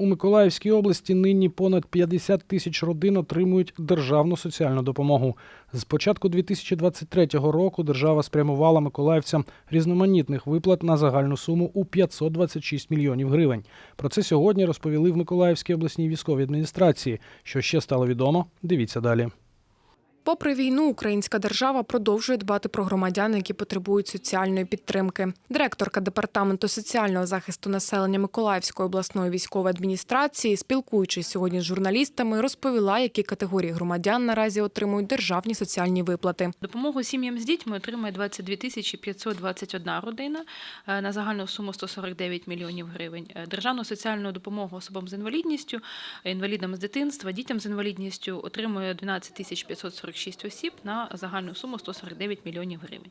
У Миколаївській області нині понад 50 тисяч родин отримують державну соціальну допомогу. З початку 2023 року держава спрямувала миколаївцям різноманітних виплат на загальну суму у 526 мільйонів гривень. Про це сьогодні розповіли в Миколаївській обласній військовій адміністрації. Що ще стало відомо? Дивіться далі. Попри війну, українська держава продовжує дбати про громадян, які потребують соціальної підтримки. Директорка департаменту соціального захисту населення Миколаївської обласної військової адміністрації, спілкуючись сьогодні з журналістами, розповіла, які категорії громадян наразі отримують державні соціальні виплати. Допомогу сім'ям з дітьми отримує 22 тисячі 521 родина е, на загальну суму 149 мільйонів гривень. Е, Державну соціальну допомогу особам з інвалідністю, інвалідам з дитинства, дітям з інвалідністю отримує 12 тисяч 546 осіб на загальну суму 149 мільйонів гривень.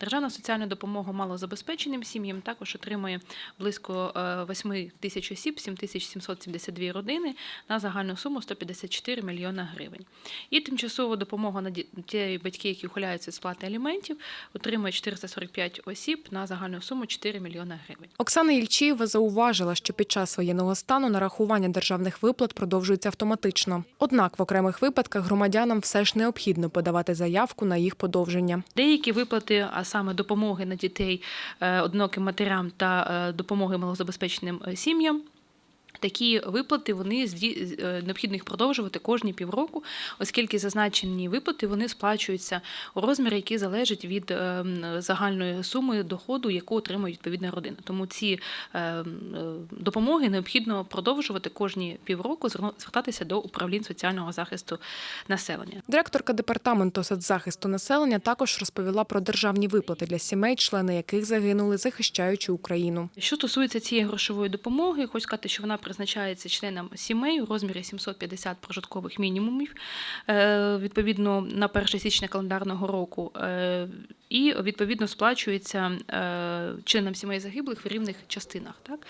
Державна соціальна допомога малозабезпеченим сім'ям також отримує близько е, 8 тисяч осіб, 7 тисяч 772 родини на загальну суму 154 мільйона гривень. І тимчасову допомогу на ді- ті батьки, які ухиляються від сплати аліментів, отримує 445 осіб на загальну суму 4 мільйона гривень. Оксана Ільчієва зауважила, що під час воєнного стану нарахування державних виплат продовжується автоматично. Однак в окремих випадках громадянам все ж необхідно подавати заявку на їх подовження. Деякі виплати, а саме допомоги на дітей е, одиноким матерям та е, допомоги малозабезпеченим е, сім'ям. Такі виплати вони е, необхідно їх продовжувати кожні півроку, оскільки зазначені виплати вони сплачуються у розмірі, який залежить від е, загальної суми доходу, яку отримує відповідна родина. Тому ці е, допомоги необхідно продовжувати кожні півроку, звертатися до управлінь соціального захисту населення. Директорка департаменту соцзахисту населення також розповіла про державні виплати для сімей, члени яких загинули, захищаючи Україну. Що стосується цієї грошової допомоги, хочу сказати, що вона призначається членам сімей у розмірі 750 прожиткових мінімумів е, відповідно на 1 січня календарного року. е, І відповідно сплачується е, членам сімей загиблих в рівних частинах. Так?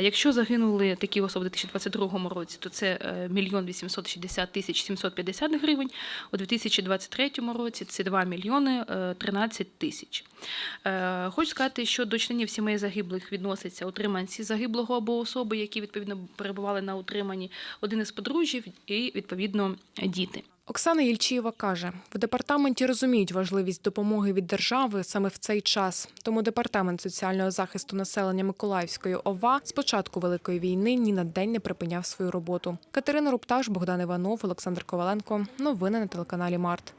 Якщо загинули такі особи у 2022 році, то це е, мільйон 860 тисяч 750 гривень. У 2023 році це 2 мільйони е, 13 тисяч. Хочу сказати, що до членів сімей загиблих відносяться утриманці загиблого або особи, які відповідно перебували на утриманні, один із подружжів і відповідно діти. Оксана Єльчієва каже, в департаменті розуміють важливість допомоги від держави саме в цей час. Тому департамент соціального захисту населення Миколаївської ОВА з початку великої війни ні на день не припиняв свою роботу. Катерина Рупташ, Богдан Іванов, Олександр Коваленко. Новини на телеканалі Март.